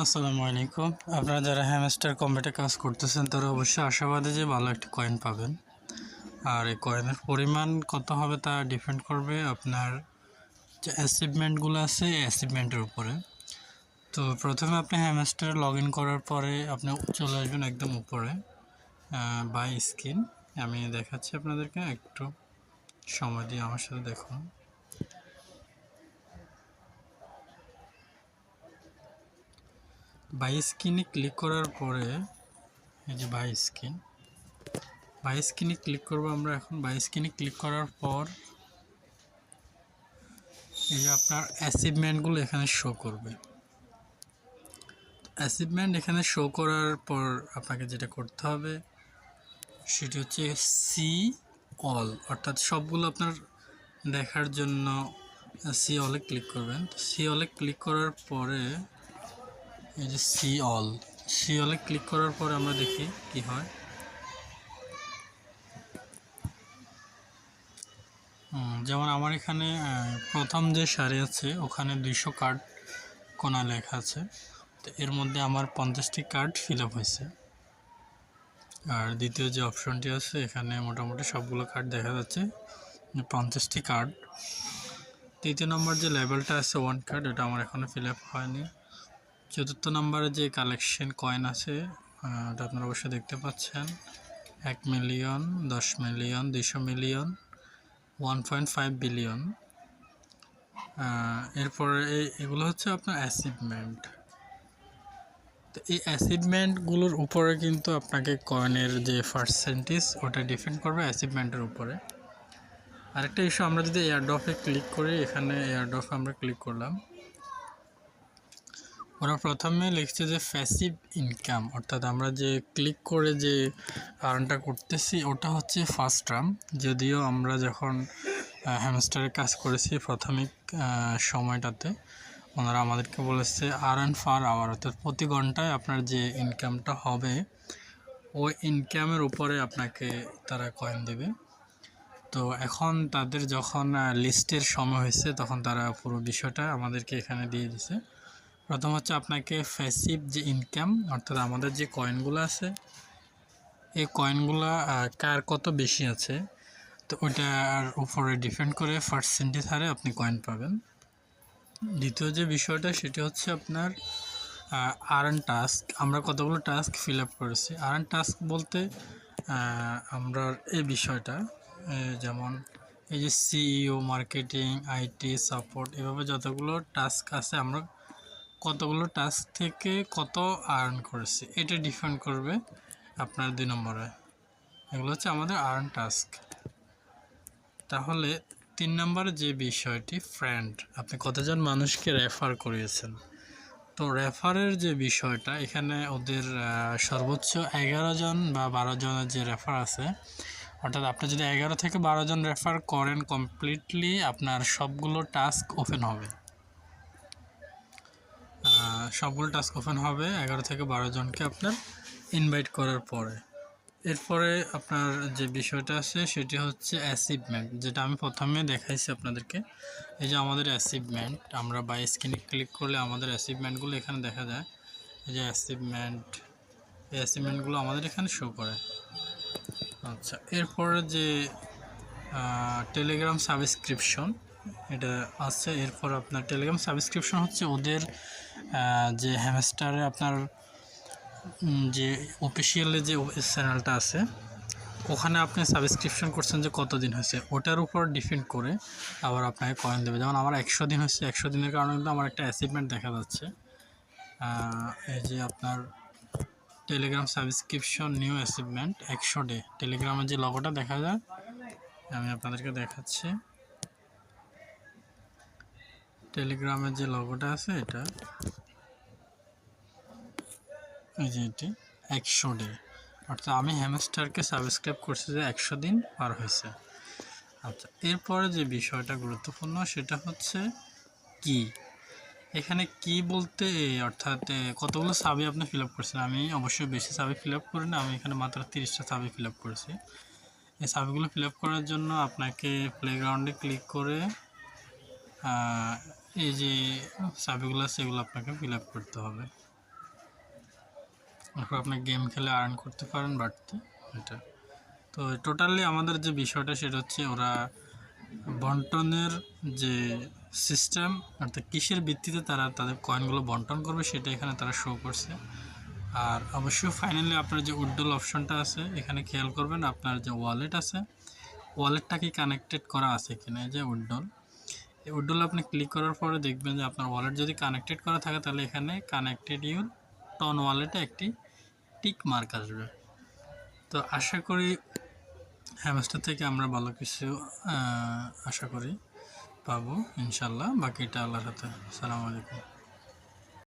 আসসালামু আলাইকুম। আপনারা যারা হ্যামস্টার কম্পিউটারে কাজ করতেছেন, তারা অবশ্যই আশাবাদী যে ভালো একটি কয়েন পাবেন। আর এই কয়েনের পরিমাণ কত হবে তা ডিপেন্ড করবে আপনার যে অ্যাচিভমেন্টগুলো আছে এই অ্যাচিভমেন্টের উপরে। তো প্রথমে আপনি হ্যামস্টারে লগ ইন করার পরে আপনি চলে আসবেন একদম উপরে বাই স্ক্রিন আমি দেখাচ্ছি আপনাদেরকে, একটু সময় দিয়ে আমার সাথে দেখুন। বাই স্ক্রিনে ক্লিক করার পরে, এই যে বাই স্ক্রিন বাই স্ক্রিনে ক্লিক করব আমরা এখন। বাই স্ক্রিনে ক্লিক করার পর, এই যে আপনার অ্যাচিভমেন্টগুলো এখানে শো করবে। অ্যাচিভমেন্ট এখানে শো করার পর আপনাকে যেটা করতে হবে, সেটি হচ্ছে সি অল অর্থাৎ সবগুলো আপনার দেখার জন্য সি অলে ক্লিক করবেন। সি অলে ক্লিক করার পরে এই যে সি অল। সি অলে ক্লিক করার পরে আমরা দেখি কি হয়। যেমন আমার এখানে প্রথম যে সারি আছে, ওখানে দুইশো কার্ড কোনা লেখা আছে। তো এর মধ্যে আমার পঞ্চাশটি কার্ড ফিল আপ হয়েছে। আর দ্বিতীয় যে অপশনটি আছে, এখানে মোটামুটি সবগুলো কার্ড দেখা যাচ্ছে পঞ্চাশটি কার্ড তৃতীয় নম্বর যে লেভেলটা আছে ওয়ান কার্ড এটা আমার এখনও ফিল আপ হয়নি। চতুর্থ নম্বরে যে কালেকশন কয়েন আছে ওটা আপনারা অবশ্যই দেখতে পাচ্ছেন। এক মিলিয়ন দশ মিলিয়ন দুইশো million one point five billion এরপরে এগুলো হচ্ছে আপনার অ্যাচিভমেন্ট তো এই অ্যাচিভমেন্টগুলোর উপরে কিন্তু আপনাকে কয়েনের যে পার্সেন্টেজ ওটা ডিপেন্ড করবে অ্যাচিভমেন্টের উপরে। আরেকটা ইস্যু আমরা যদি এয়ারড্রপে ক্লিক করি, এখানে এয়ারড্রপে আমরা ক্লিক করলাম। ওরা প্রথমে লিখছে যে ফ্যাসিভ ইনকাম অর্থাৎ আমরা যে ক্লিক করে যে আর্নটা করতেছি, ওটা হচ্ছে ফার্স্ট টার্ম যদিও আমরা যখন হ্যামস্টারে কাজ করেছি প্রাথমিক সময়টাতে, ওনারা আমাদেরকে বলেছে আর অ্যান্ড ফার আওয়ার অর্থাৎ প্রতি ঘন্টায় আপনার যে ইনকামটা হবে, ওই ইনকামের উপরে আপনাকে তারা কয়েন দেবে। তো এখন তাদের যখন লিস্টের সময় হয়েছে, তখন তারা পুরো বিষয়টা আমাদেরকে এখানে দিয়ে দিছে। প্রথম হচ্ছে আপনাকে ফ্যাসিভ যে ইনকাম অর্থাৎ আমাদের যে কয়েনগুলো আছে, এই কয়েনগুলো কার কত বেশি আছে, তো ওটার উপরে ডিপেন্ড করে পার্সেন্টেজ হারে আপনি কয়েন পাবেন। দ্বিতীয় যে বিষয়টা, সেটি হচ্ছে আপনার আর্ন টাস্ক আমরা কতগুলো টাস্ক ফিল আপ করেছি। আর্ন টাস্ক বলতে আমরা এই বিষয়টা যেমন এই যে সিইও মার্কেটিং আইটি সাপোর্ট এভাবে যতগুলো টাস্ক আছে, আমরা কতগুলো টাস্ক থেকে কত আর্ন করেছি, এটা ডিপেন্ড করবে আপনার দুই নম্বরে। এগুলো হচ্ছে আমাদের আর্ন টাস্ক তাহলে তিন নম্বরে যে বিষয়টি ফ্রেন্ড আপনি কতজন মানুষকে রেফার করিয়েছেন? তো রেফারের যে বিষয়টা, এখানে ওদের সর্বোচ্চ এগারো জন বা বারো জনের যে রেফার আছে, অর্থাৎ আপনি যদি এগারো থেকে বারো জন রেফার করেন কমপ্লিটলি আপনার সবগুলো টাস্ক ওপেন হবে। সবগুলো টাস্ক ওপেন হবে এগারো থেকে বারো জনকে আপনার ইনভাইট করার পরে। এরপরে আপনার যে বিষয়টা আছে সেটি হচ্ছে অ্যাচিভমেন্ট যেটা আমি প্রথমে দেখাইছি আপনাদেরকে। এই যে আমাদের অ্যাচিভমেন্ট আমরা বাই স্ক্রিনে ক্লিক করলে আমাদের অ্যাচিভমেন্টগুলো এখানে দেখা যায়। এই যে অ্যাচিভমেন্ট এই অ্যাচিভমেন্টগুলো আমাদের এখানে শো করে। আচ্ছা এরপরে যে টেলিগ্রাম সাবস্ক্রিপশন এটা আছে। এরপর আপনার টেলিগ্রাম সাবস্ক্রিপশন হচ্ছে ওদের যে হ্যামস্টারে আপনার যে অফিসিয়ালি যে চ্যানেলটা আছে, ওখানে আপনি সাবস্ক্রিপশন করছেন যে কত দিন হয়েছে, ওটার উপর ডিপেন্ড করে আবার আপনাকে কয়েন দেবে। যেমন আমার একশো দিন হয়েছে, একশো দিনের কারণে কিন্তু আমার একটা অ্যাচিভমেন্ট দেখা যাচ্ছে। এই যে আপনার টেলিগ্রাম সাবস্ক্রিপশন নিউ অ্যাচিভমেন্ট একশো ডে টেলিগ্রামের যে লগোটা দেখা যায়, আমি আপনাদেরকে দেখাচ্ছি। টেলিগ্রামের যে লগোটা আছে এটা, এই যে এটি, একশো ডে। অর্থাৎ আমি হ্যামস্টারকে সাবস্ক্রাইব করছি যে একশো দিন পার হয়েছে। আচ্ছা এরপরে যে বিষয়টা গুরুত্বপূর্ণ সেটা হচ্ছে কি? এখানে কি বলতে, অর্থাৎ কতগুলো সাবি আপনি ফিল আপ করছেন? আমি অবশ্যই বেশি সাবি ফিল আপ করি না, আমি এখানে মাত্র তিরিশটা সাবি ফিল আপ করেছি। এই সাবিগুলো ফিল আপ করার জন্য আপনাকে প্লেগ্রাউন্ডে ক্লিক করে এই যে সাবিগুলো আছে এগুলো আপনাকে ফিল করতে হবে। এখন আপনি গেম খেলে আর্ন করতে পারেন বাড়তি এটা। তো টোটালি আমাদের যে বিষয়টা, সেটা হচ্ছে ওরা বন্টনের যে সিস্টেম অর্থাৎ কিসের ভিত্তিতে তারা তাদের কয়েনগুলো বন্টন করবে, সেটা এখানে তারা শো করছে। আর অবশ্যই ফাইনালি আপনার যে উড্ডল অপশনটা আছে, এখানে খেয়াল করবেন আপনার যে ওয়ালেট আছে ওয়ালেটটা কি কানেক্টেড করা আছে কিনা যে উড্ডল এই আপনি ক্লিক করার পরে দেখবেন যে আপনার ওয়ালেট যদি কানেক্টেড করা থাকে, তাহলে এখানে কানেক্টেড ইউর টন ওয়ালেটে একটি টিক মার্ক আসবে। তো আশা করি হ্যামস্টার থেকে আমরা ভালো কিছু আশা করি পাবো, ইনশাল্লাহ। বাকিটা আল্লাহর হাতে। সালামু আলাইকুম।